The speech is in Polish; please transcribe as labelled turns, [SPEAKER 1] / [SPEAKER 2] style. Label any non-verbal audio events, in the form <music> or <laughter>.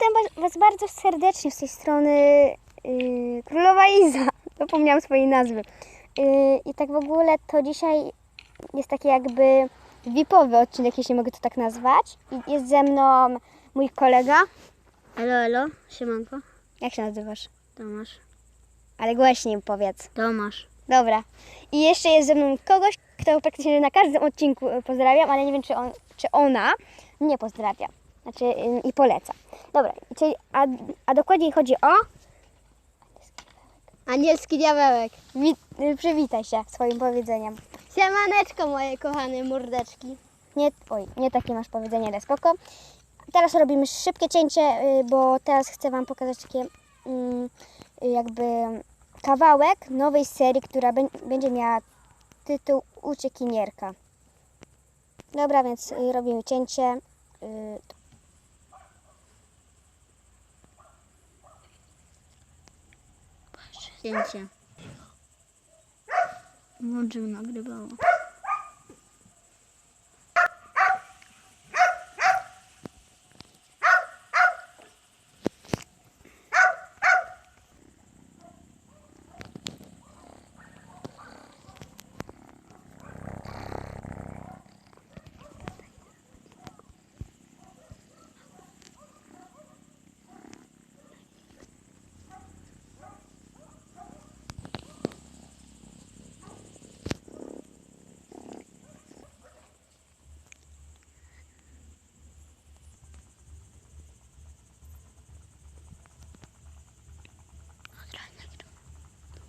[SPEAKER 1] witam was- bardzo serdecznie z tej strony yy, Królowa Iza. <laughs> Zapomniałam swojej nazwy. Yy, I tak w ogóle to dzisiaj jest taki jakby VIP-owy odcinek, jeśli mogę to tak nazwać. I jest ze mną mój kolega.
[SPEAKER 2] Elo, elo, siemanko.
[SPEAKER 1] Jak się nazywasz?
[SPEAKER 2] Tomasz.
[SPEAKER 1] Ale głośniej powiedz.
[SPEAKER 2] Tomasz.
[SPEAKER 1] Dobra. I jeszcze jest ze mną kogoś, kto praktycznie na każdym odcinku y, pozdrawiam, ale nie wiem, czy, on, czy ona nie pozdrawia. Znaczy i poleca. Dobra, czyli, a, a dokładniej chodzi o...
[SPEAKER 2] Anielski diabełek.
[SPEAKER 1] Y, przywitaj się swoim powiedzeniem.
[SPEAKER 2] Siemaneczko moje kochane mordeczki.
[SPEAKER 1] Nie, oj, nie takie masz powiedzenie, ale spoko. Teraz robimy szybkie cięcie, y, bo teraz chcę Wam pokazać takie mm, y, jakby kawałek nowej serii, która bę- będzie miała tytuł Uciekinierka. Dobra, więc robimy cięcie. Y,
[SPEAKER 2] Zdjęcie. Włączymy nagrywało.